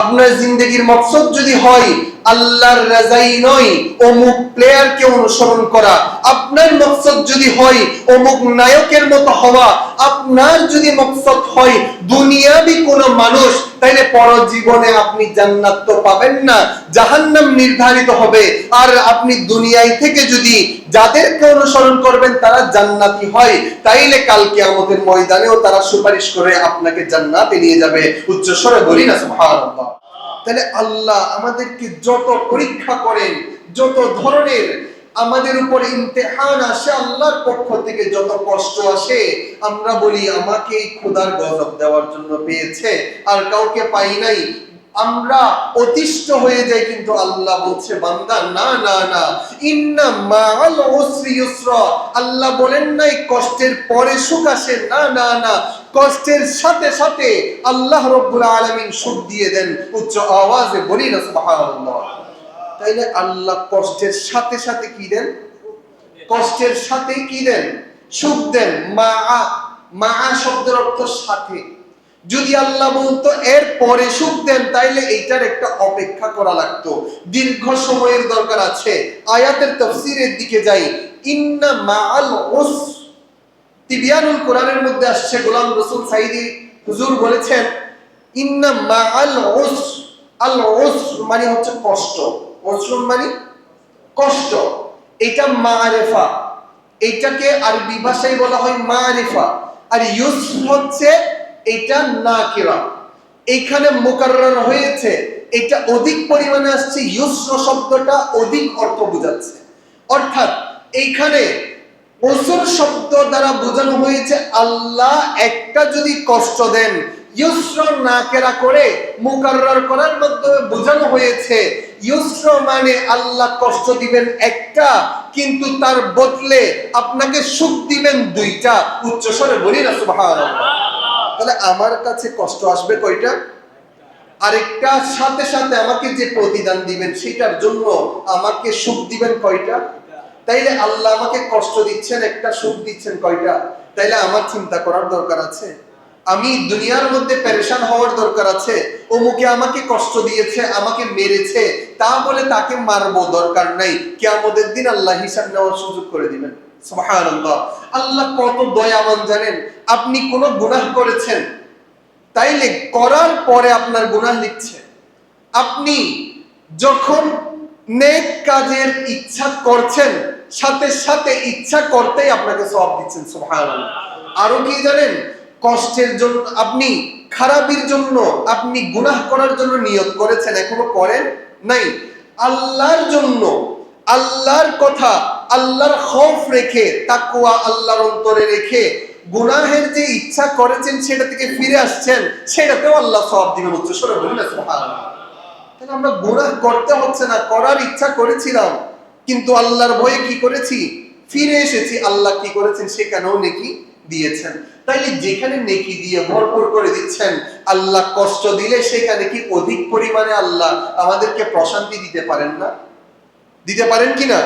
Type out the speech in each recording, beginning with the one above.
আপনার জিন্দগির মকসদ যদি হয় আল্লাহর রাজাই নয়, অমুক প্লেয়ারকে অনুসরণ করা। আপনার মকসদ যদি হয়, অমুক নায়কের মতো হওয়া। আপনার যদি মকসদ হয়, দুনিয়াবি কোনো মানুষ, তাইলে পর জীবনে আপনি জান্নাত তো পাবেন না, জাহান্নাম নির্ধারিত হবে। আর আপনি দুনিয়ায় থেকে যদি যাদেরকে অনুসরণ করবেন, তারা জান্নাতি হয়, তাইলে কালকে আমাদের ময়দানেও তারা সুপারিশ করে আপনাকে জান্নাতে নিয়ে যাবে। উচ্চস্বরে বলি না, সুবহানাল্লাহ। তাহলে আল্লাহ আমাদেরকে যত পরীক্ষা করেন, যত ধরনের আমাদের উপর ইমতেহান আসে, আল্লাহর পক্ষ থেকে যত কষ্ট আসে, আমরা বলি, আমাকে এই খোদার গজব দেওয়ার জন্য পেয়েছে, আর কাউকে পাই নাই। আমরা অতিষ্ঠ হয়ে যাই কিন্তু আল্লাহ বলছে, বান্দা, না না না। ইন্না উসরি ইউসরা আল্লাহ বলেন নাই, কষ্টের পরে সুখ আসে। না না না। কষ্টের সাথে সাথে আল্লাহ রব্বুল আলামিন সুখ দিয়ে দেন উচ্চ আওয়াজে বলি না তাইলে আল্লাহ কষ্টের সাথে সাথে কি দেন? কষ্টের সাথে কি দেন? সুখ দেন। মা মা শব্দের অর্থ সাথে। যদি আল্লাহ বলতো, এর পরে সুখ দেন, তাইলে এইটার একটা অপেক্ষা করা লাগতো। দীর্ঘ সময়ের দরকার আছে। আয়াতের তফসিরের দিকে যাই। ইন্না মাআল উস তিবিয়ানুল কোরআনের মধ্যে আসছে, গোলাম রসুল সাইদি হুজুর বলেছেন, ইন্না মাআল উস আল উস মানে হচ্ছে কষ্ট। উসরুন মানে কষ্ট। এটা মারেফা। এটাকে আরবি ভাষায় বলা হয় মারেফা। আর ইউস হচ্ছে এটা না নাকিরা এখানে মোকাররার হয়েছে, এটা অধিক পরিমাণে আসছে, ইউসর শব্দটা অধিক অর্থ বোঝাচ্ছে। অর্থাৎ এইখানে ওসর শব্দ দ্বারা বোঝানো হয়েছে, আল্লাহ একটা যদি কষ্ট দেন, ইউসর নাকেরা করে, মুকাররার করার মাধ্যমে বোঝানো হয়েছে, ইউসর মানে আল্লাহ কষ্ট দিবেন একটা, কিন্তু তার বদলে আপনাকে সুখ দিবেন দুইটা। উচ্চস্বরে বলি না, সুবহানাল্লাহ। তাহলে আমার কাছে কষ্ট আসবে কয়টা? আরেকটা সাথে সাথে আমাকে যে প্রতিদান দিবেন, সেটার জন্য আমাকে সুখ দিবেন কয়টা? তাইলে আল্লাহ আমাকে কষ্ট দিচ্ছেন, একটা সুখ দিচ্ছেন কয়টা? তাইলে আমার চিন্তা করার দরকার আছে। আমি দুনিয়ার মধ্যে পেরেশান হওয়ার দরকার আছে। অমুকে আমাকে কষ্ট দিয়েছে, আমাকে মেরেছে, তা বলে তাকে মারবো দরকার নাই। কিয়ামতের দিন আল্লাহ হিসাব নেওয়ার সুযোগ করে দিবেন। আল্লাহ কত দয়াবান জানেন? আপনি কোন গুনাহ করেছেন? তাইলে করার পরে আপনার গুনাহ লিখছে। আপনি যখন নেক কাজের ইচ্ছা করছেন, সাথে সাথে ইচ্ছা করতেই আপনাকে সব দিচ্ছেন, সুবহানাল্লাহ। আরও কি জানেন? কষ্টের জন্য, আপনি খারাপির জন্য, আপনি গুনাহ করার জন্য নিয়ত করেছেন, এখনও করেন নাই। আল্লাহর জন্য আল্লাহর কথা, আল্লাহর খৌফ রেখে তাকুয়া আল্লাহর অন্তরে রেখে গুনাহের যে ইচ্ছা করেছেন, সেটা থেকে ফিরে আসছেন, সেটাতেও আল্লাহ সব দিবেন উচ্চ স্বরে বলি না, সুবহানাল্লাহ। তাহলে আমরা গুনাহ করতে হচ্ছে না, করার ইচ্ছা করেছিলাম, কিন্তু আল্লাহর ভয়ে কি করেছি? ফিরে এসেছি, আল্লাহ কি করেছেন সেখানেও নেকি দিয়েছেন। তাইলে যেখানে নেকি দিয়ে ভরপুর করে দিচ্ছেন, আল্লাহ কষ্ট দিলে সেখানে কি অধিক পরিমাণে আল্লাহ আমাদেরকে প্রশান্তি দিতে পারেন না? দিতে পারেন কি না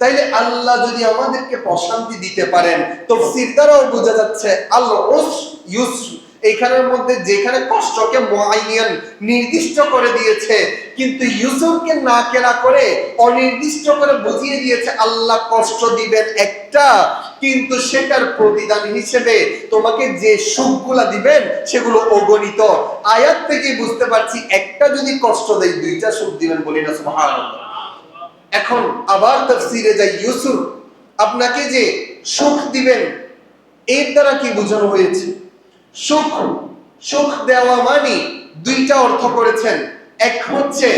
তাইলে আল্লাহ যদি আমাদেরকে প্রশান্তি দিতে পারেন, তফসির দ্বারাও বোঝা যাচ্ছে আল্লাহ ইউস এইখানের মধ্যে যেখানে কষ্টকে মুআইয়ান নির্দিষ্ট করে দিয়েছে, কিন্তু ইউসুফকে না কেনা করে অনির্দিষ্ট করে বুঝিয়ে দিয়েছে আল্লাহ কষ্ট দিবেন একটা, কিন্তু সেটার প্রতিদান হিসেবে তোমাকে যে সুখগুলা দিবেন সেগুলো অগণিত। আয়াত থেকে বুঝতে পারছি, একটা যদি কষ্ট দেয়, দুইটা সুখ দিবেন বলি না, সুবহানাল্লাহ। এখন আবার তাফসিরে যাই ইউসুফ, আপনাকে যে সুখ দিবেন, এর দ্বারা কি বোঝানো হয়েছে? সুখ সুখ দেওয়া মানে দুইটা অর্থ করেছেন। এক হচ্ছে,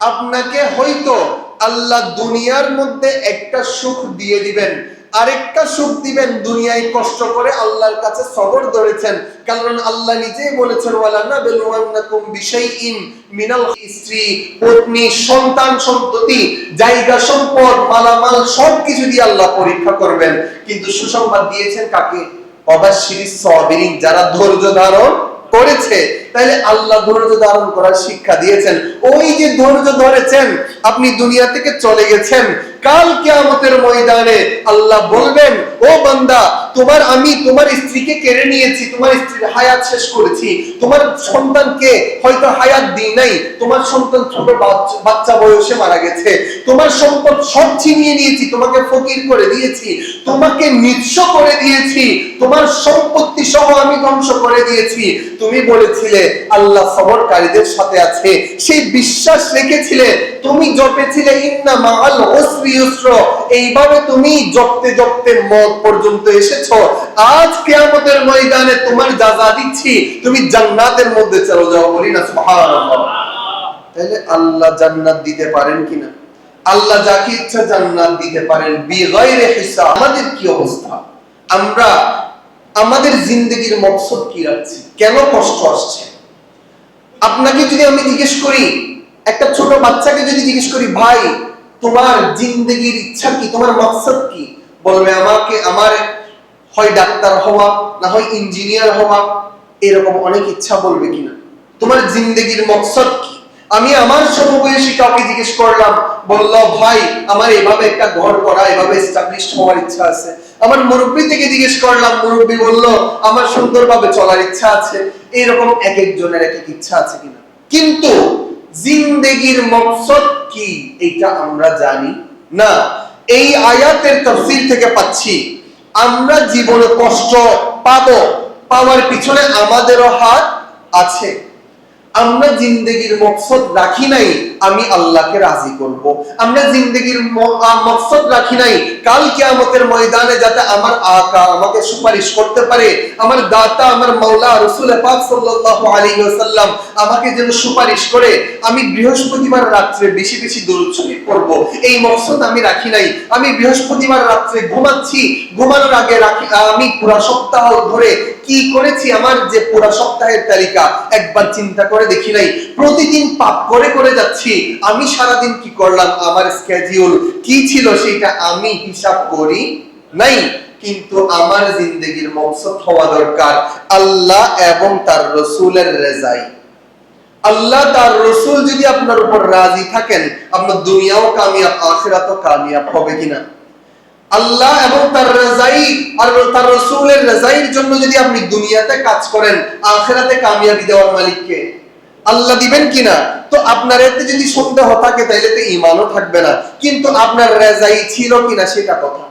আপনাকে হয়তো আল্লাহ দুনিয়ার মধ্যে একটা সুখ দিয়ে দিবেন আরেকটা সুখ দিবেন, দুনিয়ায় কষ্ট করে আল্লাহর কাছে সবর ধরেছেন। কারণ আল্লাহ নিজেই বলেছেন ওয়ালানা বেলুয়ান্নাকুম বিশাইইন মিনাল স্ত্রী পত্নী, সন্তান সন্ততি জায়গা সম্পদ, মালামাল, সবকিছু দিয়ে আল্লাহ পরীক্ষা করবেন। কিন্তু সুসংবাদ দিয়েছেন কাকে? অবাশিরি সবিরিন যারা ধৈর্য ধারণ করেছে। তাহলে আল্লাহ ধৈর্য ধারণ করার শিক্ষা দিয়েছেন। ওই যে ধৈর্য ধরেছেন, আপনি দুনিয়া থেকে চলে গেছেন। কাল কিয়ামতের ময়দানে আল্লাহ বলবেন, ও বান্দা, তোমার আমি তোমার স্ত্রীকে কেড়ে নিয়েছি, তোমার স্ত্রীর হায়াত শেষ করেছি। তোমার সন্তানকে হয়তো হায়াত দিই নাই, তোমার সন্তান ছোট বাচ্চা- বয়সে মারা গেছে। তোমার সম্পদ সব ছিনিয়ে নিয়েছি, তোমাকে ফকির করে দিয়েছি। তোমাকে নিঃস্ব করে দিয়েছি, তোমার সম্পত্তি সহ আমি ধ্বংস করে দিয়েছি। তুমি বলেছিলে আল্লাহ সবরকারীদের সাথে আছে। সেই বিশ্বাস রেখেছিলে, তুমি জপেছিলে, ইন্না মাআল উসরি ইউসর এইভাবে তুমি জপতে জপতে মত পর্যন্ত এসেছ। আজ কিয়ামতের ময়দানে তোমার যা যা দিচ্ছি, তুমি জান্নাতের মধ্যে চলে যাও বলি না, সুবহানাল্লাহ। তাহলে আল্লাহ জান্নাত দিতে পারেন কিনা আল্লাহ যাকে ইচ্ছা জান্নাত দিতে পারেন বিগয়রে হিসাব। আমাদের কি অবস্থা? আমরা, আমাদের জিন্দগির মকসদ কি রাখছি? কেন কষ্ট আসছে? আপনাকে যদি আমি জিজ্ঞেস করি, একটা ছোট বাচ্চাকে যদি জিজ্ঞেস করি, ভাই, তোমার জিন্দগির ইচ্ছা কি? তোমার মকসদ কি? বলবে, আমাকে, আমার হয় ডাক্তার হওয়া, না হয় ইঞ্জিনিয়ার হওয়া। এরকম অনেক ইচ্ছা বলবে কিনা? তোমার জিন্দগির মকসদ কি? আমি আমার সমবয়সী কাউকে জিজ্ঞেস করলাম, বলল, ভাই, আমার এভাবে একটা ঘর করা, এভাবে এস্টাবলিশ হওয়ার ইচ্ছা আছে। আমার মুরব্বী থেকে জিজ্ঞেস করলাম, মুরব্বী বলল, আমার সুন্দরভাবে চলার ইচ্ছা আছে। এরকম এক একজনের এক এক ইচ্ছা আছে কিনা? কিন্তু জিন্দেগির মকসদ কি? এটা আমরা জানি না। এই আয়াতের তফসিল থেকে পাচ্ছি, আমরা জীবনে কষ্ট পাবো, পাওয়ার পিছনে আমাদেরও হাত আছে। আমরা জিন্দগির মকসদ রাখি নাই, আমি আল্লাহকে রাজি করব। আমরা জিন্দগির মকসদ রাখি নাই, কাল কিয়ামতের ময়দানে যাতে আমার আকা আমাকে সুপারিশ করতে পারে, আমার দাতা, আমার মাওলা রাসূল পাক আলাইহি ওয়াসাল্লাম আমাকে যেন সুপারিশ করে, আমি বৃহস্পতিবার রাত্রে বেশি বেশি দরুদ শরীফ পড়ব। এই মকসদ আমি রাখি নাই, আমি বৃহস্পতিবার রাত্রে ঘুমাচ্ছি, ঘুমানোর আগে রাখি আমি পুরো সপ্তাহ ধরে কি করেছি আমার যে পুরো সপ্তাহের তালিকা? একবার চিন্তা করে দেখি নাই। প্রতিদিন পাপ করে করে যাচ্ছি। আমি সারাদিন কি করলাম? আমার স্কেডিউল কি ছিল সেটা আমি হিসাব করি নাই। কিন্তু আমার জিন্দগির মকসদ হওয়া দরকার। আল্লাহ এবং তার রসুলের রেজাই। আল্লাহ, তার রসুল যদি আপনার উপর রাজি থাকেন, আপনার দুনিয়াও কামিয়াব, আখিরাতও কামিয়াব হবে কিনা? আল্লাহ এবং তার রাজাই আর তার রসুলের রাজাইয়ের জন্য যদি আপনি দুনিয়াতে কাজ করেন, আখেরাতে কামিয়াবি দেওয়ার মালিককে আল্লাহ দিবেন কিনা? তো আপনার এতে যদি সন্দেহ থাকে, তাইলে তো ইমানও থাকবে না। কিন্তু আপনার রেজাই ছিল কিনা, সেটা কথা।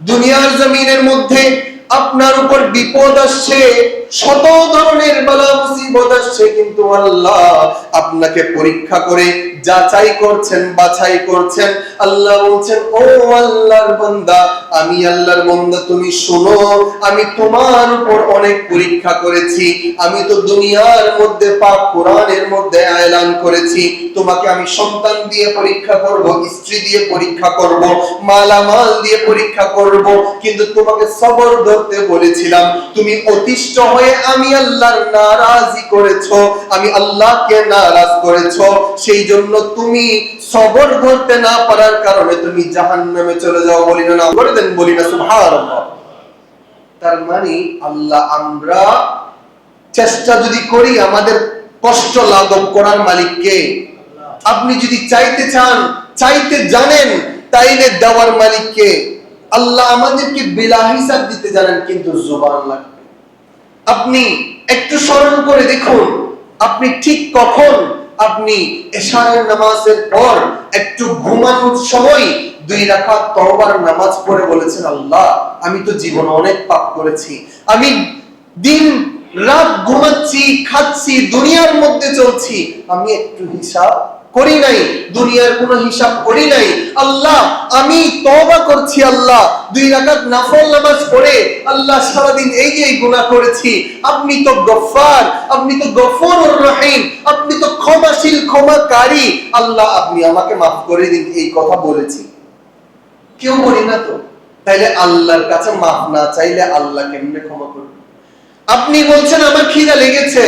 দুনিয়ার জমিনের মধ্যে আপনার উপর বিপদ আসছে শত ধরনের বালা মুসিবত আসছে, কিন্তু আল্লাহ আপনাকে পরীক্ষা করে যাচাই করছেন, বাছাই করছেন। আল্লাহ বলছেন, ও আল্লাহর বান্দা, আমি আল্লাহর বান্দা, তুমি শোনো, আমি তোমার উপর অনেক পরীক্ষা করেছি, আমি তো দুনিয়ার মধ্যে পাক কোরআনের মধ্যে এলান করেছি, তোমাকে আমি সন্তান দিয়ে পরীক্ষা করব, স্ত্রী দিয়ে পরীক্ষা করব, মালামাল দিয়ে পরীক্ষা করব, কিন্তু তোমাকে সবর ধরতে বলেছিলাম, তুমি অতিষ্ঠ হয়ে আমি আল্লাহর নারাজি করেছ আমি আল্লাহকে নারাজ করেছ সেই জন্য তুমি সবর ধরতে না পারার কারণে তুমি জাহান্নামে চলে যাও বলি না না করে দেন বলি না সুবহানাল্লাহ। তার মানে আল্লাহ আমরা চেষ্টা যদি করি আমাদের কষ্ট লাঘব করার মালিককে আপনি যদি চাইতে চান চাইতে জানেন তাইলে দেওয়ার মালিককে আল্লাহ আমাদেরকে বিলা হিসাব দিতে জানেন কিন্তু জোবান লাগবে। আপনি একটু স্মরণ করে দেখুন, আপনি ঠিক কখন আপনি এশারের নামাজের পর একটু ঘুমানোর সময় দুই রাকাত তওবার নামাজ পড়ে বলেছেন, আল্লাহ, আমি তো জীবনে অনেক পাপ করেছি। আমি দিন রাত ঘুমাচ্ছি, খাচ্ছি, দুনিয়ার মধ্যে চলছি। আমি একটু হিসাব করি নাই, দুনিয়ার কোনো হিসাব করি নাই। আল্লাহ, আমি তওবা করছি, আল্লাহ। দুই রাকাত নফল নামাজ পড়ে আল্লাহ সারাদিন এই এই গুনাহ করেছি, আপনি তো গফফার, আপনি তো গফুরুর রহিম, আপনি তো ক্ষমাশীল, ক্ষমাকারী। আল্লাহ, আপনি আমাকে মাফ করে দিন, এই কথা বলেছি। কেউ বলি না তো? তাইলে আল্লাহর কাছে মাফ না চাইলে আল্লাহ কেমনে ক্ষমা করবে? আপনি বলছেন, আমার খিদা লেগেছে।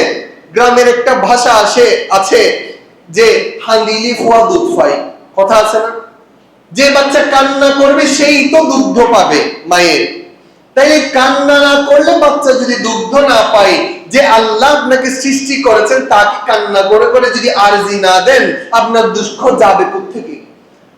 গ্রামের একটা ভাষা আসে, আছে যে হান্দিলি ফুয়া দুধ পাই কথা আছে না? যে বাচ্চা কান্না করবে, সেই তো দুগ্ধ পাবে মায়ের। তাই কান্না না করলে বাচ্চা যদি দুগ্ধ না পায়, যে আল্লাহ আপনাকে সৃষ্টি করেছেন, তাকে কান্না করে করে যদি আরজি না দেন, আপনার দুঃখ যাবে থেকে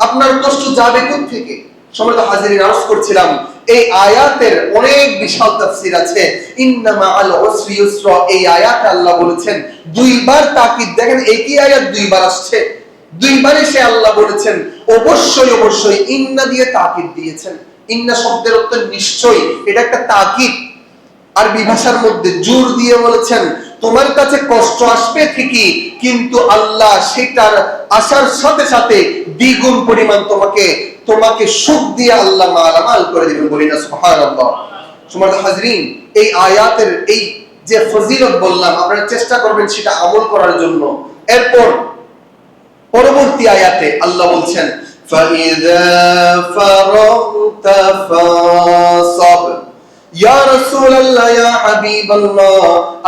আপনার কষ্ট যাবে থেকে সময় হাজিরিন আরজ করছিলাম। এই আয়াতের অনেক বিশাল তাফসীর আছে। ইন্নামা আল উসরি ইউসরা এই আয়াতে আল্লাহ বলেছেন, দুইবার তাকিদ, দেখেন একই আয়াত দুইবার আসছে? দুইবারে সে আল্লাহ বলেছেন, অবশ্যই অবশ্যই ইন্না দিয়ে তাকিদ দিয়েছেন। ইন্না শব্দের অর্থ নিশ্চয়ই, এটা একটা তাকিদ। আরবি ভাষার মধ্যে জোর দিয়ে বলেছেন, তোমার কাছে কষ্ট আসবে ঠিকই, কিন্তু আল্লাহ সেটার আসার সাথে সাথে দ্বিগুণ পরিমাণ তোমাকে তোমাকে সুখ দিয়ে আল্লাহ মালামাল করে দিবেন বলি না সুবহানাল্লাহ সুমার হাজরিন এই আয়াতের এই যে ফজিলত বললাম আপনারা চেষ্টা করবেন সেটা আমল করার জন্য এরপর পরবর্তী আয়াতে আল্লাহ বলছেন فَإِذَا فَرَغْتَ فَانصَبْ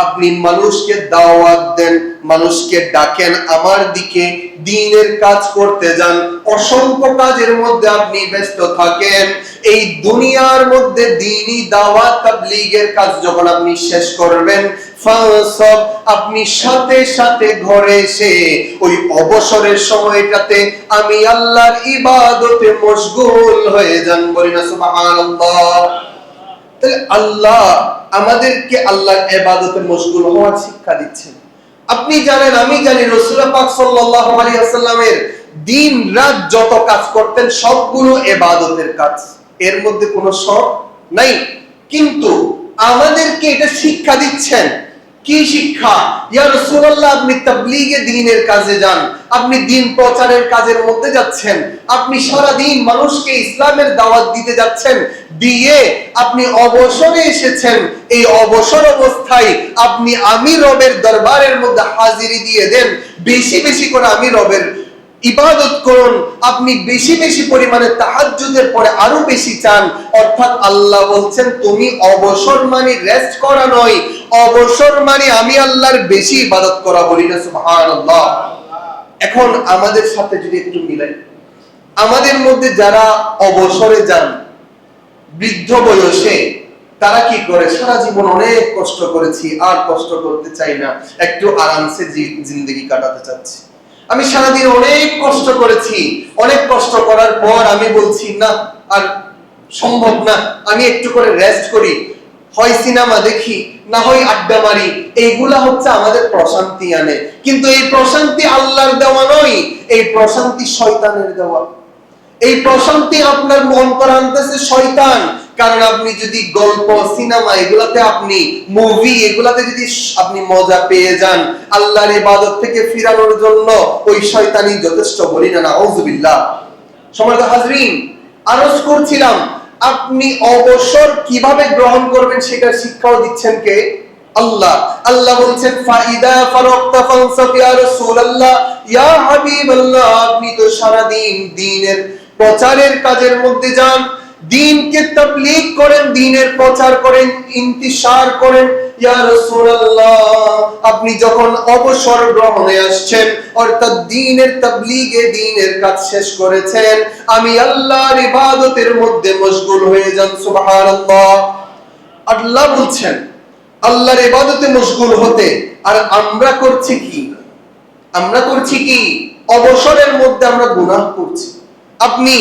আপনি মানুষকে দাওয়াত দেন, মানুষকে ডাকেন আমার দিকে দ্বীনের কাজ করতে যান, অসংখ্য কাজের মধ্যে আপনি ব্যস্ত থাকেন। এই দুনিয়ার মধ্যে দ্বীনি দাওয়াত, তাবলীগের কাজ যখন আপনি শেষ করবেন আপনি সাথে সাথে ঘরে এসে ওই অবসরের সময়টাতে আমি আল্লাহর ইবাদতে মশগুল হয়ে যান বলি না, সুবহানাল্লাহ। তাহলে আল্লাহ আমাদেরকে আল্লাহর এবাদতে মশগুল হওয়ার শিক্ষা দিচ্ছেন। আপনি জানেন, আমি জানি রসুল্লাহ পাক সাল্লাল্লাহু আলাইহি ওয়াসাল্লামের দিন রাত যত কাজ করতেন, সবগুলো এবাদতের কাজ। এর মধ্যে কোনো শখ নাই। কিন্তু আমাদেরকে এটা শিক্ষা দিচ্ছেন কি শিক্ষা? ইয়া রাসূলুল্লাহ, আপনি তাবলীগে দ্বীনের কাজে যান, আপনি দ্বীন প্রচারের কাজের মধ্যে যাচ্ছেন, আপনি সারা দিন মানুষকে ইসলামের দাওয়াত দিতে যাচ্ছেন, দিয়ে আপনি অবসরে এসেছেন, এই অবসর অবস্থায় আপনি আমি রবের দরবারের মধ্যে হাজিরি দিয়ে দেন, বেশি বেশি করে আমি রবের ইবাদত করুন, আপনি বেশি বেশি পরিমাণে তাহাজ্জুদের পরে আরও বেশি চান, অর্থাৎ আল্লাহ বলছেন, তুমি অবসর মানে রেস্ট করা নয় অবসর মানে আমি আল্লাহর বেশি ইবাদত করা বলি না, সুবহানাল্লাহ। এখন আমাদের সাথে যদি একটু মিলাই আমাদের মধ্যে যারা অবসরে যান, বৃদ্ধ বয়সে, তারা কি করে? সারা জীবন অনেক কষ্ট করেছি, আর কষ্ট করতে চাই না। একটু আরামসে জিন্দগি কাটাতে চাচ্ছি। আমি সারাদিন অনেক কষ্ট করেছি। অনেক কষ্ট করার পর আমি বলছি, না, আর সম্ভব না। আমি একটু করে রেস্ট করি। হয় সিনেমা দেখি, না হয় আড্ডা মারি, এইগুলা হচ্ছে আমাদের প্রশান্তি আনে। কিন্তু এই প্রশান্তি আল্লাহর দেওয়া নয়, এই প্রশান্তি শয়তানের দেওয়া। এই প্রশান্তি আপনার মন করা আনতেছে শয়তান। কারণ আপনি যদি গল্প, সিনেমা এগুলাতে আপনি মুভি এগুলাতে যদি আপনি মজা পেয়ে যান, আল্লাহর ইবাদত থেকে ফিরানোর জন্য ওই শয়তানি যথেষ্ট বলি না, নাউজুবিল্লাহ। সমাজ হাজরিন, আরজ করছিলাম আপনি অবসর কীভাবে গ্রহণ করবেন সেটা শিক্ষাও দিচ্ছেন কে? আল্লাহ। আল্লাহ বলছেন, ফাইদা ফারাক্তা ফানসাব ইয়া রাসূলুল্লাহ। ইয়া হাবিবাল্লাহ, আপনি তো সারা দিন দ্বীনের প্রচারের কাজের মধ্যে যান। দিনকে তাবলীগ করেন, দিনের প্রচার করেন, ইন্তিশার করেন। আপনি যখন অবসর গ্রহণে আসছেন, অর্থাৎ দিনের তাবলীগে দিনের কাজ শেষ করেছেন, আমি আল্লাহর ইবাদতের মধ্যে মশগুল হয়ে যান, সুবহানাল্লাহ। আল্লাহ বলছেন, আল্লাহর ইবাদতে মশগুল হতে, আর আমরা করছি কি? আমরা করছি কি? অবসরের মধ্যে আমরা গুনাহ করছি। আপনি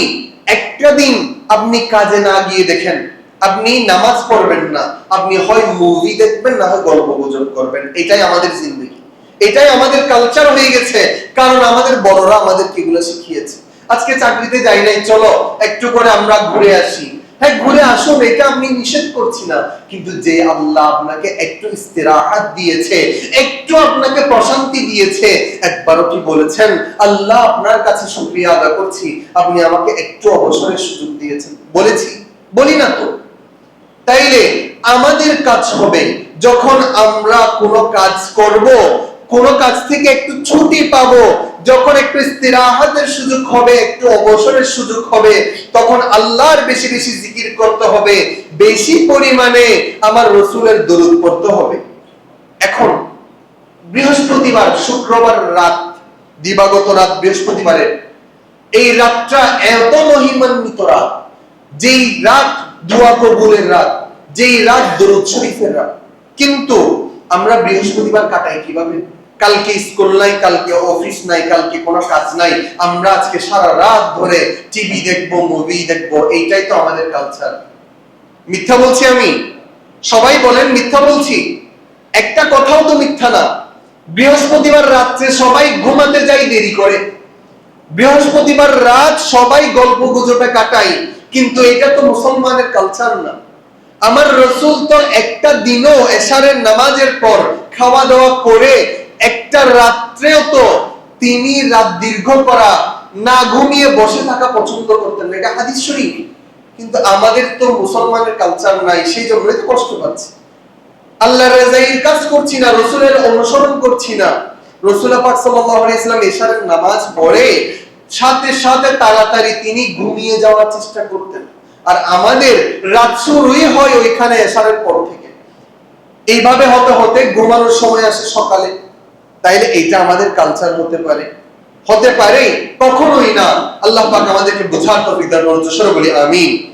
একটা দিন আপনি কাজে না গিয়ে দেখেন, আপনি নামাজ পড়বেন না, আপনি হয় মুভি দেখবেন না হয় গল্প গুজব করবেন। এটাই আমাদের জিন্দগি। এটাই আমাদের কালচার হয়ে গেছে, কারণ আমাদের বড়রা আমাদের এগুলো শিখিয়েছে। আজকে চাকরিতে যাই নাই, চলো, একটু করে আমরা ঘুরে আসি। হ্যাঁ ঘুরে আসুন, এটা আমি নিষেধ করছি না। কিন্তু যে আল্লাহ আপনাকে একটু ইস্তেরাহাত দিয়েছে, একটু আপনাকে প্রশান্তি দিয়েছে, একবারও কি বলেছেন, আল্লাহ আপনার কাছে আদা করছি, আপনি আমাকে একটু অবসরের সুযোগ দিয়েছেন। বলেছি, বলি না তো। তাইলে আমাদের কাজ হবে, যখন আমরা কোনো কাজ করব, কোন কাজ থেকে একটু ছুটি পাবো যখন একটু ইস্তিরাহাতের সুযোগ হবে, একটু অবসরের সুযোগ হবে, তখন আল্লাহর বেশি বেশি জিকির করতে হবে, বেশি পরিমাণে আমার রসুলের দরুদ পড়তে হবে। এখন, বৃহস্পতিবার, শুক্রবার রাত, দিবাগত রাত বৃহস্পতিবারের এই রাতটা এত মহিমান্বিত রাত, যেই রাত দোয়া কবুলের রাত, যেই রাত দরুদ শরীফের রাত। কিন্তু আমরা বৃহস্পতিবার কাটাই কীভাবে? কালকে স্কুল নাই, কালকে অফিস নাই, কালকে কোনো কাজ নাই। আমরা আজকে সারা রাত ধরে টিভি দেখব মুভি দেখব, এইটাই তো আমাদের কালচার মিথ্যা বলছি আমি? সবাই বলেন, মিথ্যা বলছি? একটা কথাও তো মিথ্যা না। বৃহস্পতিবার রাত্রে সবাই ঘুমাতে যাই দেরি করে। বৃহস্পতিবার রাত সবাই গল্প গুজবে কাটাই কিন্তু এটা তো মুসলমানের কালচার না। আমার রসুল তো একটা দিনও এশারের নামাজের পর খাওয়া দাওয়া করে একটা রাত্রেও তো তিনি রাত দীর্ঘ করা না ঘুমিয়ে বসে থাকা পছন্দ করতেন না। এটা হাদিস শরীফ। কিন্তু আমাদের তো মুসলমানের কালচার নাই, সেই জন্যই তো কষ্ট পাচ্ছি। আল্লাহ রেজাইর কাজ করছি না, রসুলের অনুসরণ করছি না। রসুল পাক সাল্লাল্লাহু আলাইহি সাল্লাম এশারের নামাজ পড়ে, সাথে সাথে তাড়াতাড়ি তিনি ঘুমিয়ে যাওয়ার চেষ্টা করতেন। আর আমাদের রাত শুরুই হয় ওইখানে এশারের পর থেকে। এইভাবে হতে হতে ঘুমানোর সময় আসে সকালে। তাইলে এটা আমাদের কালচার হতে পারে। হতে পারে কখনোই না। আল্লাহ পাক আমাদেরকে বোঝার তৌফিক দান করুন। জোরে বলি আমিন।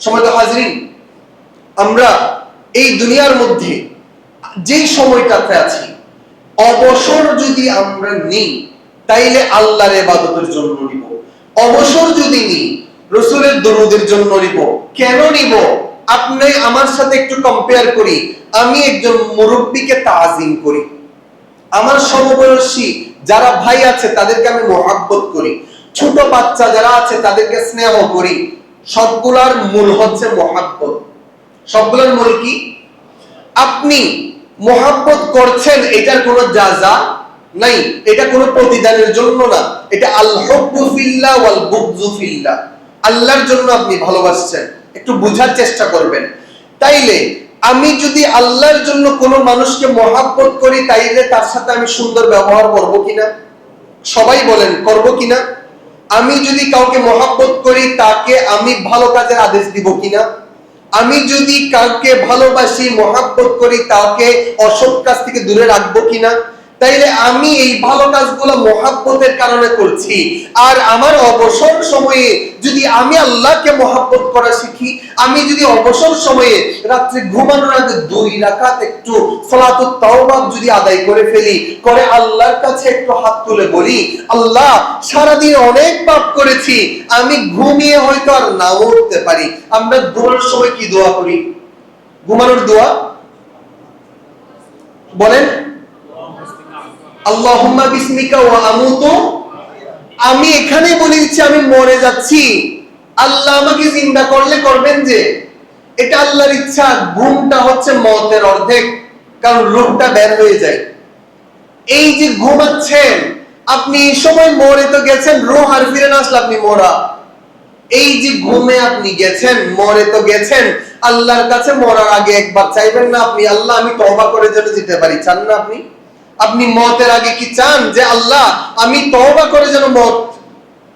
সময় তো হাজরিন, আমরা এই দুনিয়ার মধ্যে যেই সময়টাতে আছি, অবসর যদি আমরা নিই, তাইলে আল্লাহর ইবাদতের জন্য নিব। অবসর যদি নিই, রসুলের দরুদের জন্য নিব। কেন নিব? আপনি আমার সাথে একটু কম্পেয়ার করি। আমি একজন মুরব্বীকে তাজিম করি। আমার সমবয়সী যারা ভাই আছে, তাদেরকে আমি মহাব্বত করি। ছোট বাচ্চা যারা আছে, তাদেরকে স্নেহ করি। সবগুলার মূল হচ্ছে মহাব্বত। সবগুলোর মূল কি? আপনি মোহাব্বত করছেন, এটার কোনো যা যা নাই। এটা কোনো প্রতিদানের জন্য না। এটা আল হুব্বু ওয়াল বুগযু ফিল্লাহ আল্লাহর জন্য আপনি ভালোবাসছেন। একটু বুঝার চেষ্টা করবেন। তাইলে আমি যদি আল্লাহর জন্য কোনো মানুষকে মহাব্বত করি, তাইলে তার সাথে আমি সুন্দর ব্যবহার করব কিনা? সবাই বলেন, করব কিনা? আমি যদি কাউকে মহাব্বত করি, তাকে আমি ভালো কাজের আদেশ দিব কিনা? আমি যদি কাউকে ভালোবাসি, মহাব্বত করি, তাকে অসৎ কাজ থেকে দূরে রাখব কিনা? তাইলে আমি এই ভালো কাজগুলো মহাব্বতের কারণে করছি। আর আমার অবসর সময়ে যদি আমি আল্লাহকে মহাব্বত করা শিখি, আমি যদি অবসর সময়ে রাত্রে ঘুমানোর আগে দুই রাকাত একটু সালাতুত তাওবাহ যদি আদায় করে ফেলি, করে আল্লাহর কাছে একটু হাত তুলে বলি, আল্লাহ, সারাদিন অনেক পাপ করেছি, আমি ঘুমিয়ে হয়তো আর নাও উঠতে পারি। আমরা ঘুমানোর সময় কি দোয়া করি? ঘুমানোর দোয়া? বলেন। আল্লাহুম্মা বিসমিকা ওয়া আমুতু। আমি এখানে বলে দিচ্ছি, আমি মরে যাচ্ছি। আল্লাহ আমাকে জিন্দা করলে করবেন যে? এটা আল্লাহর ইচ্ছা, ঘুমটা হচ্ছে মতের অর্ধেক, কারণ রূপটা বের হয়ে যায়। এই যে ঘুমাচ্ছেন, আপনি এই সময় মরে তো গেছেন, রোহ আর ফিরে না আসলে আপনি মরা। এই যে ঘুমে আপনি গেছেন, মরে তো গেছেন, আল্লাহর কাছে মরার আগে একবার চাইবেন না আপনি। আল্লাহ, আমি তওবা করে যেন যেতে পারি। চান না আপনি? আপনি মতের আগে কি চান যে আল্লাহ, আমি তওবা করে যেন মত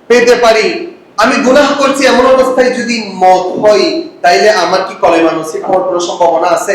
পেতে পারি? আমি গুনাহ করছি এমন অবস্থায় যদি মত হয়, তাইলে আমার কি কলেমা নসিব হওয়ার কোনো সম্ভাবনা আছে?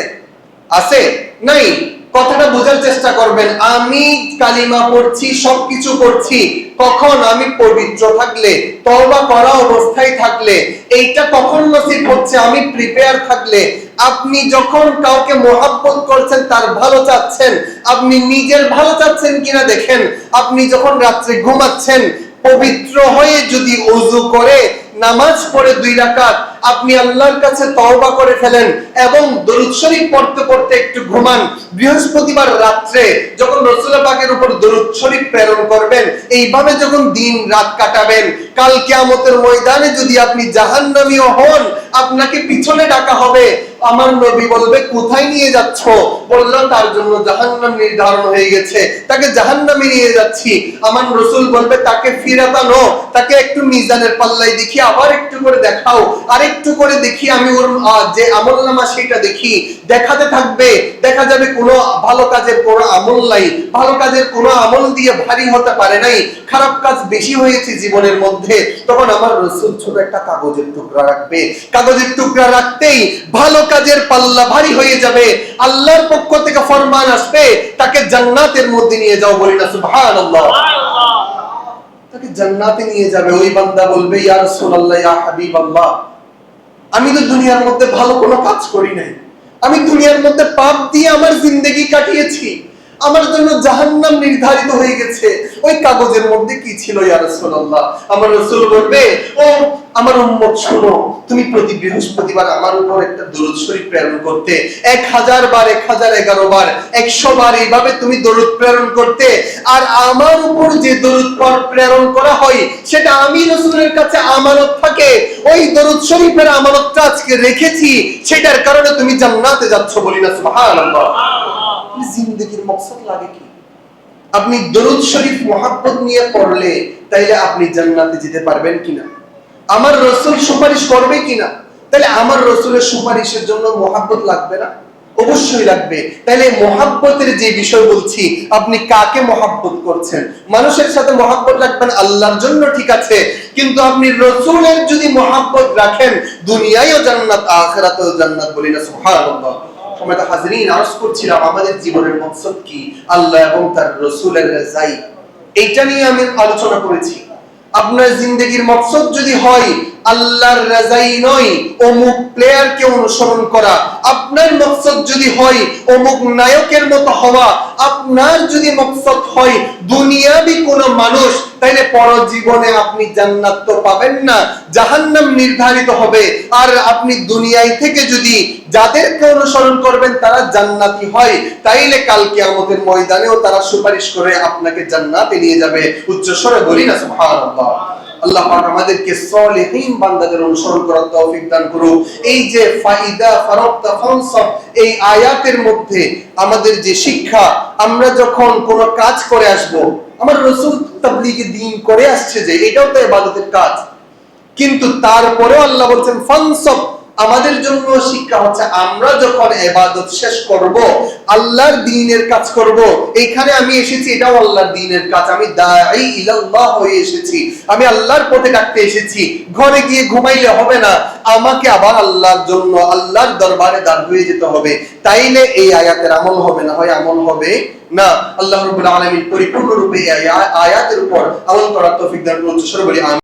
আছে? নাই। কথাটা বোঝার চেষ্টা করবেন, আমি কালিমা পড়ছি, সবকিছু করছি কখন আমি পবিত্র থাকলে, তওবা করা অবস্থায় থাকলে, এইটা কখন নসিব হচ্ছে? আমি প্রিপেয়ার থাকলে আপনি যখন কাউকে মোহাব্বত করছেন, তার ভালো চাচ্ছেন, আপনি নিজের ভালো চাচ্ছেন কিনা দেখেন, আপনি যখন রাত্রে ঘুমাচ্ছেন, পবিত্র হয়ে যদি অজু করে, নামাজ পড়ে দুই রাকাত, আপনি আল্লাহর কাছে তওবা করে ফেলেন এবং দরুদ শরীফ পড়তে পড়তে একটু ঘুমান, বৃহস্পতিবার রাত্রে যখন রাসূল পাকের উপর দরুদ শরীফ প্রেরণ করবেন, এইভাবে যখন দিন রাত কাটাবেন, কাল কিয়ামতের ময়দানে যদি আপনি জাহান্নামীও হন, আপনাকে পিছনে ডাকা হবে আমার নবী বলবে, কোথায় নিয়ে যাচ্ছ? বললাম, তার জন্য জাহান্নাম নির্ধারণ হয়ে গেছে। তাকে জাহান্নামে নিয়ে যাচ্ছি। আমার রসুল বলবে, তাকে ফিরাতানো তাকে একটু মিজানের পাল্লাই দেখি, আবার একটু করে দেখাও। আর একটু করে দেখি আমি ওর যে আমল নামা সেটা দেখি। দেখাতে থাকবে, দেখা যাবে কোনো ভালো কাজের কোনো আমল নাই। ভালো কাজের কোনো আমল দিয়ে ভারী হতে পারে নাই। খারাপ কাজ বেশি হয়েছে জীবনের মধ্যে। তখন আমার রসুল ছোট একটা কাগজের টুকরা রাখবে। কাগজের টুকরা রাখতেই ভালো কাজের পাল্লা ভারী হয়ে যাবে। আল্লাহর পক্ষ থেকে ফরমান আসবে তাকে জান্নাতের মধ্যে নিয়ে যাও বলি না সুবহানাল্লাহ। তাকে জান্নাতে নিয়ে যাবে ওই বান্দা বলবে ইয়া রাসূলুল্লাহ ইয়া হাবিবাল্লাহ আমি তো দুনিয়ার মধ্যে ভালো কোনো কাজ করি নাই। আমি দুনিয়ার মধ্যে পাপ দিয়ে আমার জিন্দেগি কাটিয়েছি। আমার জন্য জাহান্নাম নির্ধারিত হয়ে গেছে। ওই কাগজের মধ্যে কি ছিল ইয়া রাসূলুল্লাহ? আমার রাসূল বলবে, ও, আমার উম্মত, শোনো, তুমি প্রতি বৃহস্পতিবার আমার উপর একটা দরুদ শরীফ প্রেরণ করতে, এক হাজার বার, এক হাজার এগারো বার, একশো বার এইভাবে তুমি দরুদ প্রেরণ করতে, আর আমার উপর যে দরুদ পর- প্রেরণ করা হয়, সেটা আমি রসুলের কাছে আমানত থাকে। ওই দরুদ শরীফের আমানতটা আজকে রেখেছি, সেটার কারণে তুমি জান্নাতে যাচ্ছ বলি না, সুবহানাল্লাহ। জিন্দগির মকসদ লাগে কি? আপনি দরুদ শরীফ মোহাব্বত নিয়ে পড়লে তাইলে আপনি জান্নাতে যেতে পারবেন কিনা? আমার রসুল সুপারিশ করবে কিনা? তাহলে আমার রসুলের সুপারিশের জন্য মোহাব্বত লাগবে না? অবশ্যই লাগবে। তাহলে মোহাব্বতের যে বিষয় বলছি, আপনি কাকে মোহাব্বত করছেন? মানুষের সাথে মোহাব্বত রাখবেন আল্লাহর জন্য ঠিক আছে, কিন্তু আপনি রসুলের যদি মোহাব্বত রাখেন, দুনিয়ায়ও জান্নাত, আখেরাতেও জান্নাত বলি না, সুবহানাল্লাহ। সময়টা হাজরিন আরজ করছিলাম, আমাদের জীবনের মকসদ কি? আল্লাহ এবং তার রসুলের রেজাই। এইটা নিয়ে আমি আলোচনা করেছি। আপনার জিন্দগির মকসদ যদি হয় আল্লাহর রেজাই নয়, অমুক প্লেয়ারকে অনুসরণ করা। আপনার মকসদ যদি হয়, অমুক নায়কের মতো হওয়া। আপনার যদি মকসদ হয়, দুনিয়াবি কোন মানুষ, তাইলে পরজীবনে আপনি জান্নাত তো পাবেন না, জাহান্নাম নির্ধারিত হবে। আর আপনি দুনিয়ায় থেকে যদি যাদেরকে অনুসরণ করবেন, তারা জান্নাতি হয়, তাইলে কাল কিয়ামতের ময়দানেও তারা সুপারিশ করে আপনাকে জান্নাতে নিয়ে যাবে। উচ্চ স্বরে বলি না, সুবহানাল্লাহ। আল্লাহ পাক আমাদেরকে সলিহীন বান্দাদের অনুসরণ করার তৌফিক দান করুক। এই যে ফাইদা এই আয়াতের মধ্যে আমাদের যে শিক্ষা, আমরা যখন কোনো কাজ করে আসব, আমার রসুল তাবলিগে দিন করে আসছে যে এটাও তো ইবাদতের কাজ। কিন্তু তারপরেও আল্লাহ বলছেন ফানসব আমাদের জন্য শিক্ষা হচ্ছে, আমরা যখন এবাদত শেষ করব, আল্লাহর দ্বীনের কাজ করব এইখানে আমি এসেছি, এটাও আল্লাহর দ্বীনের কাজ, আমি দাঈ ইলাল্লাহ হয়ে এসেছি, আমি আল্লাহর পথে ডাকতে এসেছি, ঘরে গিয়ে ঘুমাইলে হবে না, আমাকে আবার আল্লাহর জন্য, আল্লাহর দরবারে দাঁড় হয়ে যেতে হবে, তাইলে এই আয়াতের আমল হবে না, হয় আমল হবে না আল্লাহ রাব্বুল আলামিন পরিপূর্ণরূপে আয়াতের উপর আমল করার তৌফিক দান করুন আমিন।